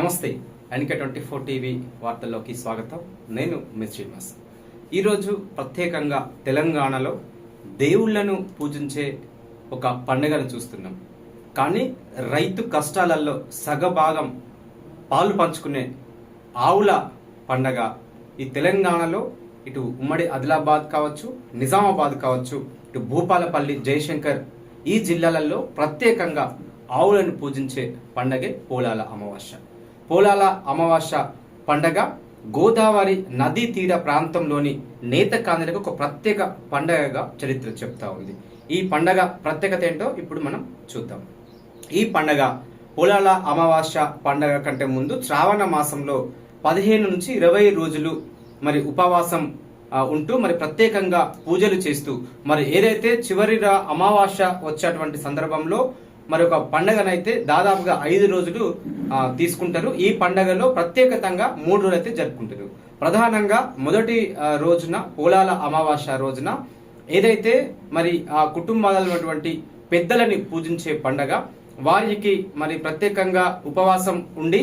నమస్తే NK twenty four TV వార్తల్లోకి స్వాగతం. నేను మిస్ శ్రీనివాస్. ఈరోజు ప్రత్యేకంగా తెలంగాణలో దేవుళ్ళను పూజించే ఒక పండుగను చూస్తున్నాం. కానీ రైతు కష్టాలలో సగభాగం పాలు పంచుకునే ఆవుల పండగ. ఈ తెలంగాణలో ఇటు ఉమ్మడి ఆదిలాబాద్ కావచ్చు నిజామాబాద్ కావచ్చు ఇటు భూపాలపల్లి జయశంకర్ ఈ జిల్లాలలో ప్రత్యేకంగా ఆవులను పూజించే పండగే పోలాల అమావాస్య. పోలాల అమావాస్య పండగ గోదావరి నదీ తీర ప్రాంతంలోని నేతకాందులకు ఒక ప్రత్యేక పండగగా చరిత్ర చెప్తా ఉంది. ఈ పండగ ప్రత్యేకత ఏంటో ఇప్పుడు మనం చూద్దాం. ఈ పండగ పొలాల అమావాస్య పండగ కంటే ముందు శ్రావణ మాసంలో పదిహేను నుంచి ఇరవై రోజులు మరి ఉపవాసం ఉంటూ మరి ప్రత్యేకంగా పూజలు చేస్తూ మరి ఏదైతే చివరి అమావాస్య వచ్చేటువంటి సందర్భంలో మరొక పండగనైతే దాదాపుగా ఐదు రోజులు తీసుకుంటారు. ఈ పండగలో ప్రత్యేకతంగా మూడు రోజులు అయితే జరుపుకుంటారు. ప్రధానంగా మొదటి రోజున పోలాల అమావాస్య రోజున ఏదైతే మరి ఆ కుటుంబాలలో ఉన్నటువంటి పెద్దలని పూజించే పండగ వారికి మరి ప్రత్యేకంగా ఉపవాసం ఉండి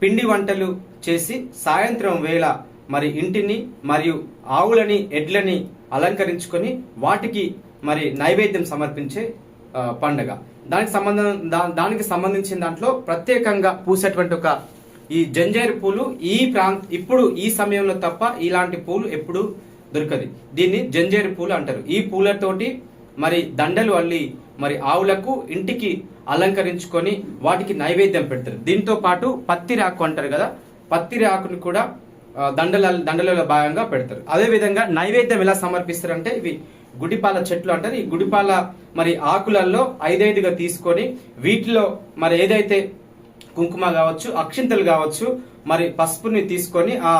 పిండి వంటలు చేసి సాయంత్రం వేళ మరి ఇంటిని మరియు ఆవులని ఎడ్లని అలంకరించుకొని వాటికి మరి నైవేద్యం సమర్పించే పండగ. దానికి సంబంధం దానికి సంబంధించిన దాంట్లో ప్రత్యేకంగా పూసేటువంటి ఒక ఈ జంజైర్ పూలు ఈ ప్రాంత ఇప్పుడు ఈ సమయంలో తప్ప ఇలాంటి పూలు ఎప్పుడు దొరకదు. దీన్ని జంజైర్ పూలు అంటారు. ఈ పూలతోటి మరి దండలు అల్లి మరి ఆవులకు ఇంటికి అలంకరించుకొని వాటికి నైవేద్యం పెడతారు. దీంతో పాటు పత్తి రాకు అంటారు కదా పత్తి రాకుని కూడా దండల దండలలో భాగంగా పెడతారు. అదే విధంగా నైవేద్యం ఎలా సమర్పిస్తారంటే ఇవి గుడిపాల చెట్లు అంటారు. ఈ గుడిపాల మరి ఆకులల్లో ఐదైదుగా తీసుకొని వీటిలో మరి ఏదైతే కుంకుమ కావచ్చు అక్షింతలు కావచ్చు మరి పసుపుని తీసుకొని ఆ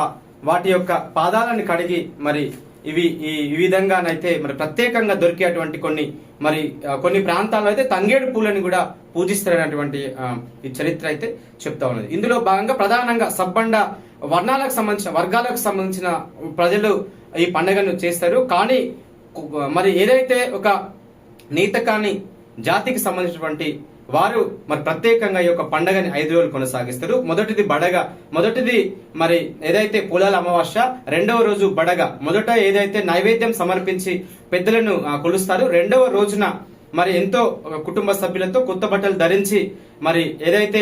వాటి యొక్క పాదాలను కడిగి మరి ఇవి ఈ ఈ విధంగానైతే మరి ప్రత్యేకంగా దొరికేటువంటి కొన్ని మరి కొన్ని ప్రాంతాల్లో అయితే తంగేడు పూలని కూడా పూజిస్తారనేటువంటి ఈ చరిత్ర అయితే చెప్తా ఉన్నది. ఇందులో భాగంగా ప్రధానంగా సబ్బండ వర్ణాలకు సంబంధించిన వర్గాలకు సంబంధించిన ప్రజలు ఈ పండుగను చేస్తారు. కానీ మరి ఏదైతే ఒక నీతకాన్ని జాతికి సంబంధించినటువంటి వారు మరి ప్రత్యేకంగా ఈ యొక్క పండగని ఐదు రోజులు కొనసాగిస్తారు. మొదటిది బడగ. మొదటిది మరి ఏదైతే పొలాల అమావాస్య రెండవ రోజు బడగ. మొదట ఏదైతే నైవేద్యం సమర్పించి పెద్దలను కొలుస్తారు. రెండవ రోజున మరి ఎంతో కుటుంబ సభ్యులతో కొత్త బట్టలు ధరించి మరి ఏదైతే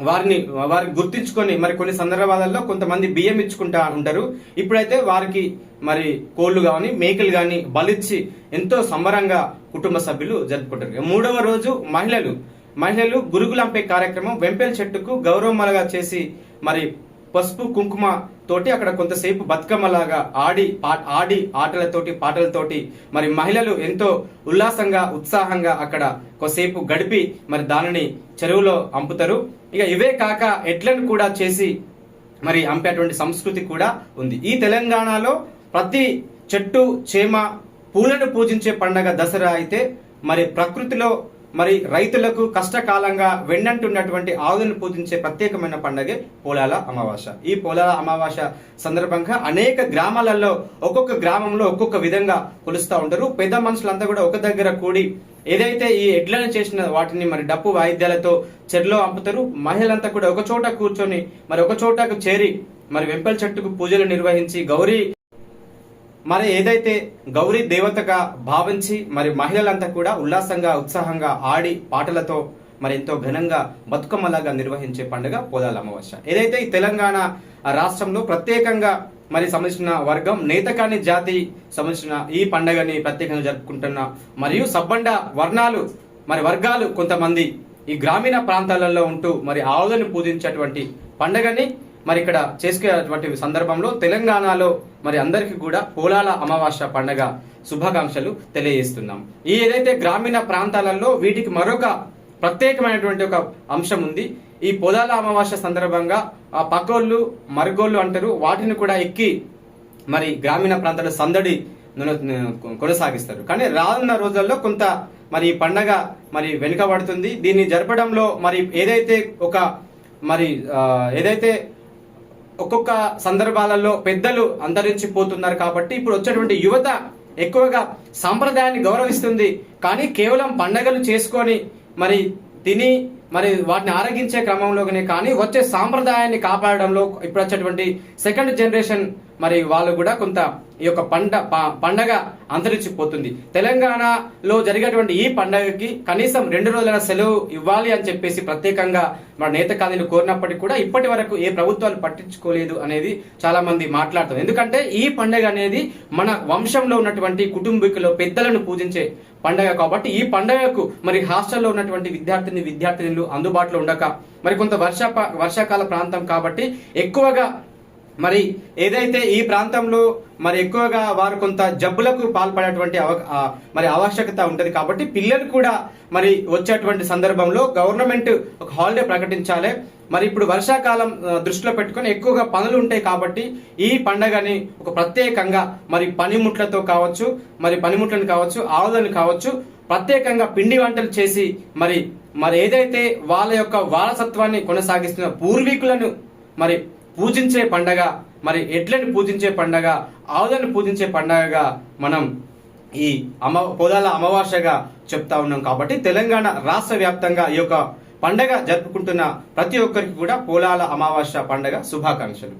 వారిని వారికి గుర్తించుకొని మరి కొన్ని సందర్భాలలో కొంతమంది బియ్యం ఇచ్చుకుంటా ఉంటారు. ఇప్పుడైతే వారికి మరి కోళ్ళు కానీ మేకలు కానీ బలిచ్చి ఎంతో సంబరంగా కుటుంబ సభ్యులు జరుపుకుంటారు. మూడవ రోజు మహిళలు. మహిళలు గురుగులంపే కార్యక్రమం వెంపెల చెట్టుకు గౌరవమలగా చేసి మరి పసుపు కుంకుమ తోటి అక్కడ కొంతసేపు బతుకమ్మలాగా ఆడి పా- ఆడి ఆటలతోటి పాటలతోటి మరి మహిళలు ఎంతో ఉల్లాసంగా ఉత్సాహంగా అక్కడ కొసేపు గడిపి మరి దానిని చెరువులో అంపుతారు. ఇక ఇవే కాక ఎట్లను కూడా చేసి మరి అంపేటువంటి సంస్కృతి కూడా ఉంది. ఈ తెలంగాణలో ప్రతి చెట్టు చేమ పూలను పూజించే పండగ దసరా అయితే మరి ప్రకృతిలో మరి రైతులకు కష్టకాలంగా వెన్నంటున్నటువంటి ఆవులను పూజించే ప్రత్యేకమైన పండగే పోలాల అమావాస్య ఈ పోలాల అమావాస్య సందర్భంగా అనేక గ్రామాలలో ఒక్కొక్క గ్రామంలో ఒక్కొక్క విధంగా కొలుస్తూ ఉంటారు. పెద్ద మనుషులంతా కూడా ఒక దగ్గర కూడి ఏదైతే ఈ ఎడ్లను చేసిన వాటిని మరి డప్పు వాయిద్యాలతో చెరులో అంపుతారు మహిళలంతా కూడా ఒక చోట కూర్చొని మరి ఒక చోటకు చేరి మరి వెంపల చెట్టుకు పూజలు నిర్వహించి గౌరీ మరి ఏదైతే గౌరీ దేవతగా భావించి మరి మహిళలంతా కూడా ఉల్లాసంగా ఉత్సాహంగా ఆడి పాటలతో మరి ఎంతో ఘనంగా బతుకమ్మలాగా నిర్వహించే పండుగ పోదాల అమావాస్య. ఏదైతే ఈ తెలంగాణ రాష్ట్రంలో ప్రత్యేకంగా మరి సంబంధించిన వర్గం నేతకాని జాతి సంబంధించిన ఈ పండుగని ప్రత్యేకంగా జరుపుకుంటున్న మరియు సబ్బండ వర్ణాలు మరి వర్గాలు కొంతమంది ఈ గ్రామీణ ప్రాంతాలలో ఉంటూ మరి ఆవులను పూజించేటువంటి పండుగని మరి ఇక్కడ చేసుకునేటువంటి సందర్భంలో తెలంగాణలో మరి అందరికీ కూడా పోలాల అమావాస్య పండగ శుభాకాంక్షలు తెలియజేస్తున్నాం. ఈ ఏదైతే గ్రామీణ ప్రాంతాలలో వీటికి మరొక ప్రత్యేకమైనటువంటి ఒక అంశం ఉంది ఈ పొలాల అమావాస్య సందర్భంగా ఆ పకోళ్ళు మరుగోళ్ళు అంటారు. వాటిని కూడా ఎక్కి మరి గ్రామీణ ప్రాంతాల సందడి కొనసాగిస్తారు. కానీ రానున్న రోజుల్లో కొంత మరి ఈ పండగ మరి వెనుకబడుతుంది. దీన్ని జరపడంలో మరి ఏదైతే ఒక మరి ఏదైతే ఒక్కొక్క సందర్భాలలో పెద్దలు అంతరించిపోతున్నారు కాబట్టి ఇప్పుడు వచ్చేటువంటి యువత ఎక్కువగా సాంప్రదాయాన్ని గౌరవిస్తుంది. కానీ కేవలం పండగలు చేసుకొని మరి తిని మరి వాటిని ఆరగించే క్రమంలోనే కానీ వచ్చే సాంప్రదాయాన్ని కాపాడడంలో ఇప్పుడు వచ్చేటువంటి సెకండ్ జనరేషన్ మరి వాళ్ళు కూడా కొంత ఈ యొక్క పండ ప- పండగ అంతరించిపోతుంది. తెలంగాణలో జరిగేటువంటి ఈ పండగకి కనీసం రెండు రోజుల సెలవు ఇవ్వాలి అని చెప్పేసి ప్రత్యేకంగా మన నేత కాదని కోరినప్పటికీ కూడా ఇప్పటి వరకు ఏ ప్రభుత్వాలు పట్టించుకోలేదు అనేది చాలా మంది మాట్లాడుతారు ఎందుకంటే ఈ పండగ అనేది మన వంశంలో ఉన్నటువంటి కుటుంబీకులు పెద్దలను పూజించే పండగ కాబట్టి ఈ పండగకు మరి హాస్టల్లో ఉన్నటువంటి విద్యార్థిని విద్యార్థినులు అందుబాటులో ఉండక మరి కొంత వర్ష వర్షాకాల ప్రాంతం కాబట్టి ఎక్కువగా మరి ఏదైతే ఈ ప్రాంతంలో మరి ఎక్కువగా వారు కొంత జబ్బులకు పాల్పడేటువంటి అవ మరి ఆవశ్యకత ఉంటుంది కాబట్టి పిల్లలు కూడా మరి వచ్చేటువంటి సందర్భంలో గవర్నమెంట్ ఒక హాలిడే ప్రకటించాలి. మరి ఇప్పుడు వర్షాకాలం దృష్టిలో పెట్టుకొని ఎక్కువగా పనులు ఉంటాయి కాబట్టి ఈ పండగని ఒక ప్రత్యేకంగా మరి పనిముట్లతో కావచ్చు మరి పనిముట్లను కావచ్చు ఆవులను కావచ్చు ప్రత్యేకంగా పిండి వంటలు చేసి మరి మరి ఏదైతే వాళ్ళ యొక్క వారసత్వాన్ని కొనసాగిస్తున్న పూర్వీకులను మరి పూజించే పండగ మరి ఎడ్లని పూజించే పండగ ఆవులను పూజించే పండగగా మనం ఈ అమ పొదాల అమావాస్యగా చెప్తా ఉన్నాం కాబట్టి తెలంగాణ రాష్ట్ర వ్యాప్తంగా ఈ యొక్క పండగ జరుపుకుంటున్న ప్రతి ఒక్కరికి కూడా పోలాల అమావాస్య పండగ శుభాకాంక్షలు.